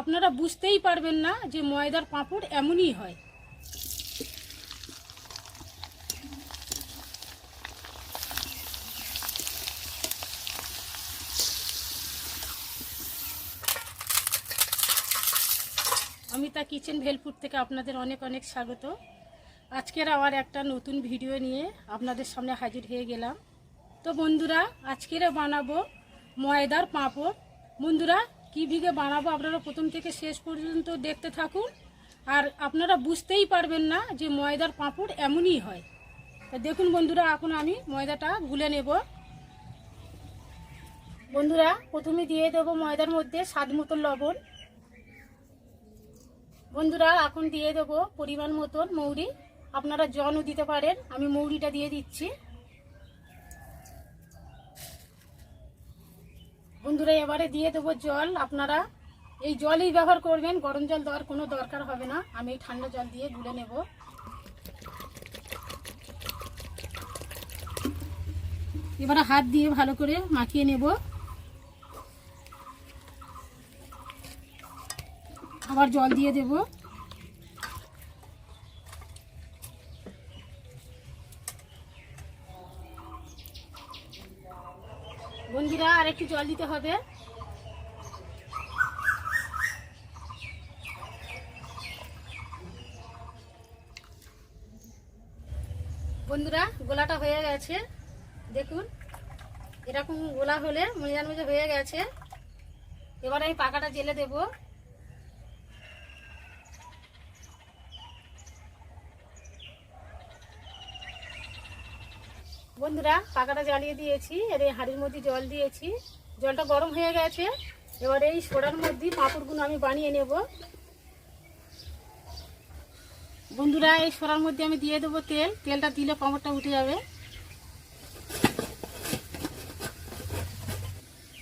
আপনারা বুঝতেই পারবেন না যে ময়দার পাঁপড় এমনই হয়। অমিতা কিচেন ভেলপুর থেকে আপনাদের অনেক অনেক স্বাগত। আজকের আবার একটা নতুন ভিডিও নিয়ে আপনাদের সামনে হাজির হয়ে গেলাম। তো বন্ধুরা আজকের বানাবো ময়দার পাঁপড়। বন্ধুরা কী ভিগে বানাবো আপনারা প্রথম থেকে শেষ পর্যন্ত দেখতে থাকুন। আর আপনারা বুঝতেই পারবেন না যে ময়দার পাঁপড় এমনই হয়। তা দেখুন বন্ধুরা, এখন আমি ময়দাটা গুলে নেব। বন্ধুরা, প্রথমে দিয়ে দেবো ময়দার মধ্যে স্বাদ মতো লবণ। বন্ধুরা, এখন দিয়ে দেবো পরিমাণ মতন মৌরি। আপনারা জনও দিতে পারেন। আমি মৌরিটা দিয়ে দিচ্ছি। বন্ধুরা, এবারে দিয়ে দেবো জল। আপনারা এই জলই ব্যবহার করবেন, গরম জল দেওয়ার কোনো দরকার হবে না। আমি এই ঠান্ডা জল দিয়ে গুলে নেব। এবারে হাত দিয়ে ভালো করে মাখিয়ে নেব। আবার জল দিয়ে দেব। বন্ধুরা আর একটু জল দিতে হবে। বন্ধুরা, গোলাটা হয়ে গেছে। দেখুন, এরকম গোলা হলে মজার মজা হয়ে গেছে। এবার আমি পাকাটা জেলে দেবো। বন্ধুরা, পাকাটা জ্বালিয়ে দিয়েছি, এর এই হাঁড়ির মধ্যে জল দিয়েছি। জলটা গরম হয়ে গেছে। এবার এই সোডার মধ্যে পাঁপড়গুলো আমি বানিয়ে নেব। বন্ধুরা, এই সোডার মধ্যে আমি দিয়ে দেবো তেল। তেলটা দিলে পাঁপড়টা উঠে যাবে।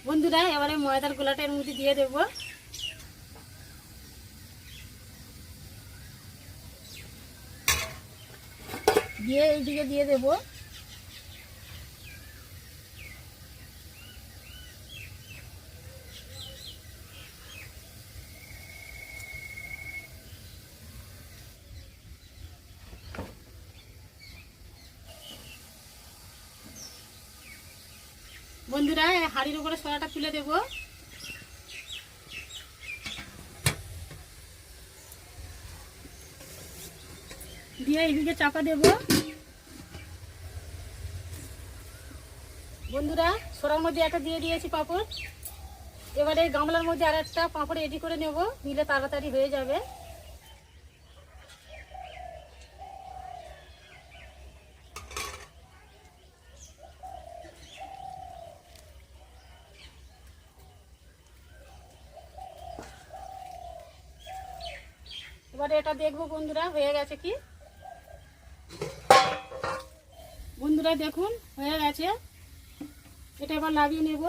বন্ধুরা, এবারে ময়দার গোলাটা এর মধ্যে দিয়ে দেবো। দিয়ে এইদিকে দিয়ে দেবো। বন্ধুরা হাঁড়ির উপরে সোনাটা তুলে দেব। দিয়ে এদিকে চাপা দেব। বন্ধুরা, সোনার মধ্যে একটা দিয়ে দিয়েছি পাঁপড়। এবারে গামলার মধ্যে আর একটা পাঁপড় রেডি করে নেব, নিলে তাড়াতাড়ি হয়ে যাবে। এটা দেখব বন্ধুরা, হয়ে গেছে কি? বন্ধুরা দেখুন, হয়ে গেছে। এটা এবার লাগিয়ে নেব।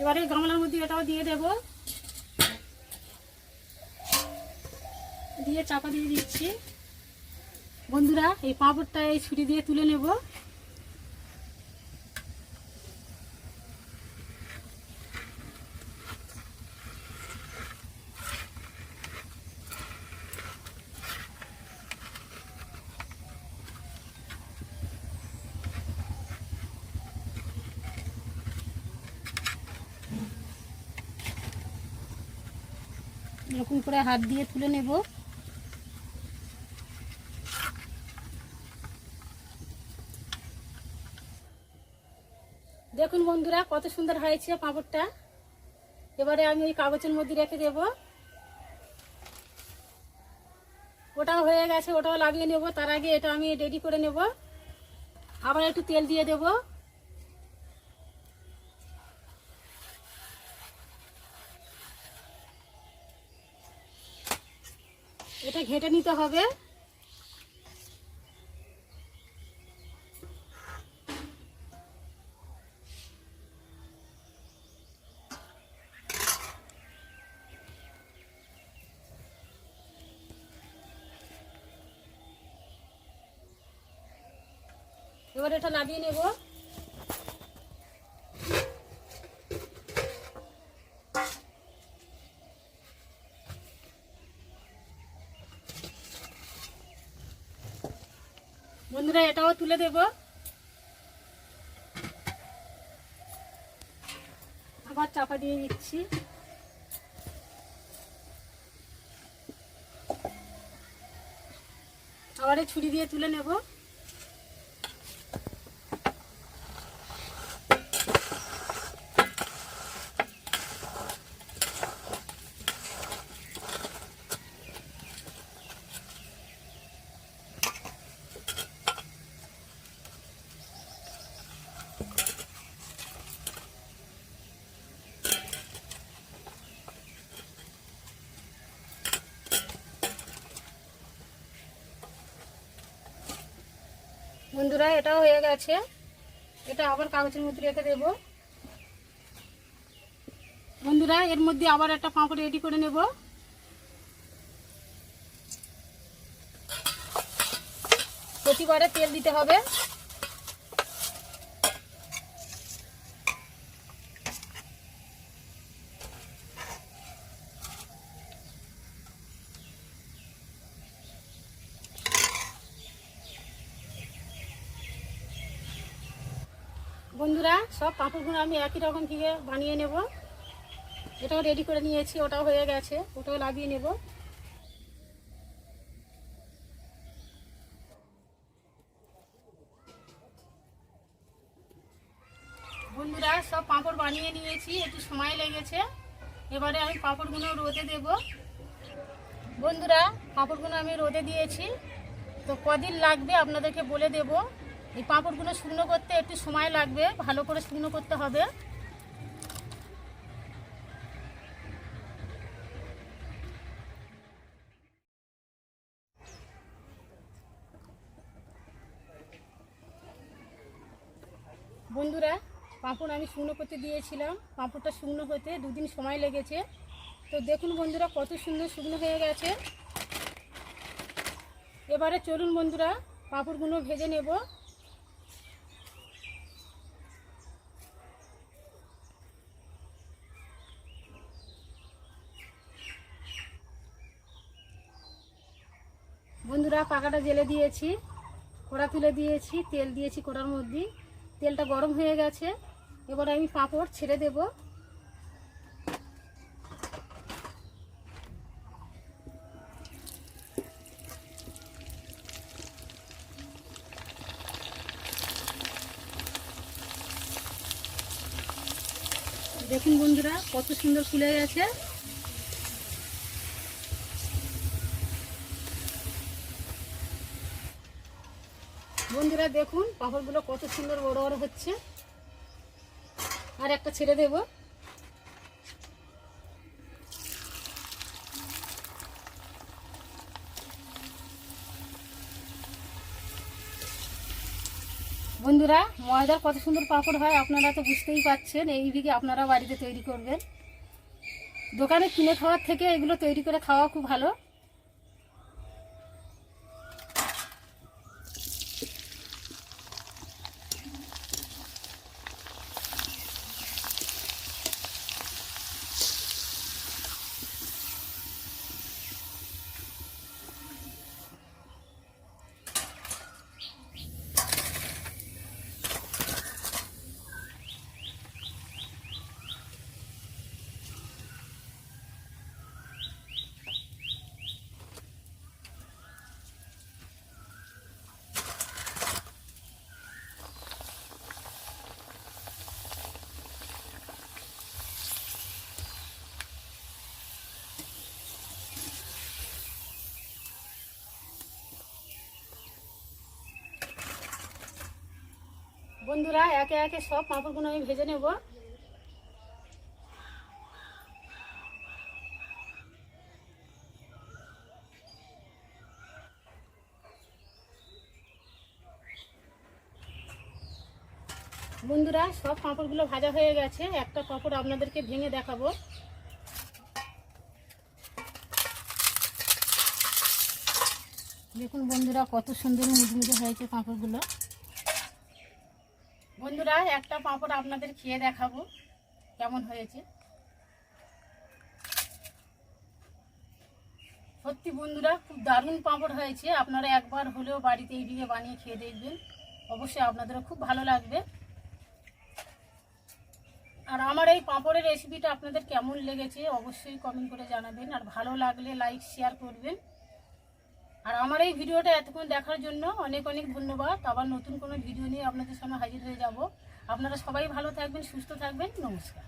এবারে গামলার মধ্যে এটাও দিয়ে দেব। দিয়ে চাপা দিয়ে দিচ্ছি। বন্ধুরা, এই পাঁপড়টা এই ছুটি দিয়ে তুলে নেব। এরকম করে হাত দিয়ে তুলে নেব। দেখুন বন্ধুরা, কত সুন্দর হয়েছে পাঁপড়টা। এবারে আমি ওই কাগজের মধ্যে রেখে দেব। ওটাও হয়ে গেছে, ওটাও লাগিয়ে নেব। তার আগে এটা আমি রেডি করে নেব। আবার একটু তেল দিয়ে দেব এটা ঘেটে নিতে হবে। এবার এটা লাগিয়ে নেব। তুলে দেব। আবার চাপা দিয়ে নিচ্ছি। আবার ছুরি দিয়ে তুলে নেব। বন্ধুরা, এটাও হয়ে গেছে। এটা আবার কাগজের মধ্যে রেখে দেব। বন্ধুরা, এর মধ্যে আবার একটা পাঁপড় রেডি করে নেব। প্রতিবারে তেল দিতে হবে। বন্ধুরা, সব পাঁপড়গুলো আমি একই রকম থেকে বানিয়ে নেব। এটাও রেডি করে নিয়েছি, ওটাও হয়ে গেছে, ওটাও লাগিয়ে নেব। বন্ধুরা, সব পাঁপড় বানিয়ে নিয়েছি, একটু সময় লেগেছে। এবারে আমি পাঁপড়গুলো রোদে দেব। বন্ধুরা, পাঁপড়গুলো আমি রোদে দিয়েছি। তো কদিন লাগবে আপনাদেরকে বলে দেব। এই পাঁপড়গুলো শুকনো করতে একটু সময় লাগবে, ভালো করে শুকনো করতে হবে। বন্ধুরা, পাঁপড় আমি শুকনো করতে দিয়েছিলাম। পাঁপড়টা শুকনো হতে দুদিন সময় লেগেছে। তো দেখুন বন্ধুরা, কত সুন্দর শুকনো হয়ে গেছে। এবারে চলুন বন্ধুরা, পাঁপড়গুলো ভেজে নেব। বন্ধুরা পাকাটা জেলে দিয়েছি, কড়া তুলে দিয়েছি, তেল দিয়েছি কড়ার মধ্যে তেলটা গরম হয়ে গেছে। এবার আমি পাঁপড় ছেড়ে দেব। দেখুন বন্ধুরা, কত সুন্দর ফুলে গেছে। বন্ধুরা দেখুন, পাঁপড়গুলো কত সুন্দর বড় বড় হচ্ছে। আর একটা ছেড়ে দেব। বন্ধুরা ময়দার কত সুন্দর পাঁপড় হয়, আপনারা তো বুঝতেই পাচ্ছেন। এই দিকে আপনারা বাড়িতে তৈরি করবেন। দোকানে কিনে খাওয়ার থেকে এগুলো তৈরি করে খাওয়া খুব ভালো। বন্ধুরা, একে একে সব পাঁপড়গুলো আমি ভেজে নেব। বন্ধুরা, সব পাঁপড়গুলো ভাজা হয়ে গেছে। একটা পাঁপড় আপনাদেরকে ভেঙে দেখাবো। দেখুন বন্ধুরা, কত সুন্দর মুজমুজে হয়েছে পাঁপড়গুলো। বন্ধুরা, একটা পাঁপড় আপনাদের খেয়ে দেখাবো কেমন হয়েছে। সত্যি বন্ধুরা, খুব দারুণ পাঁপড় হয়েছে। আপনারা একবার হলেও বাড়িতে এই এইদিকে বানিয়ে খেয়ে দেখবেন। অবশ্যই আপনাদেরও খুব ভালো লাগবে। আর আমার এই পাঁপড়ের রেসিপিটা আপনাদের কেমন লেগেছে অবশ্যই কমেন্ট করে জানাবেন। আর ভালো লাগলে লাইক শেয়ার করবেন। আর আমার এই ভিডিওটা এতক্ষণ দেখার জন্য অনেক অনেক ধন্যবাদ। আবার নতুন কোনো ভিডিও নিয়ে আপনাদের সামনে হাজির হয়ে যাব। আপনারা সবাই ভালো থাকবেন, সুস্থ থাকবেন। নমস্কার।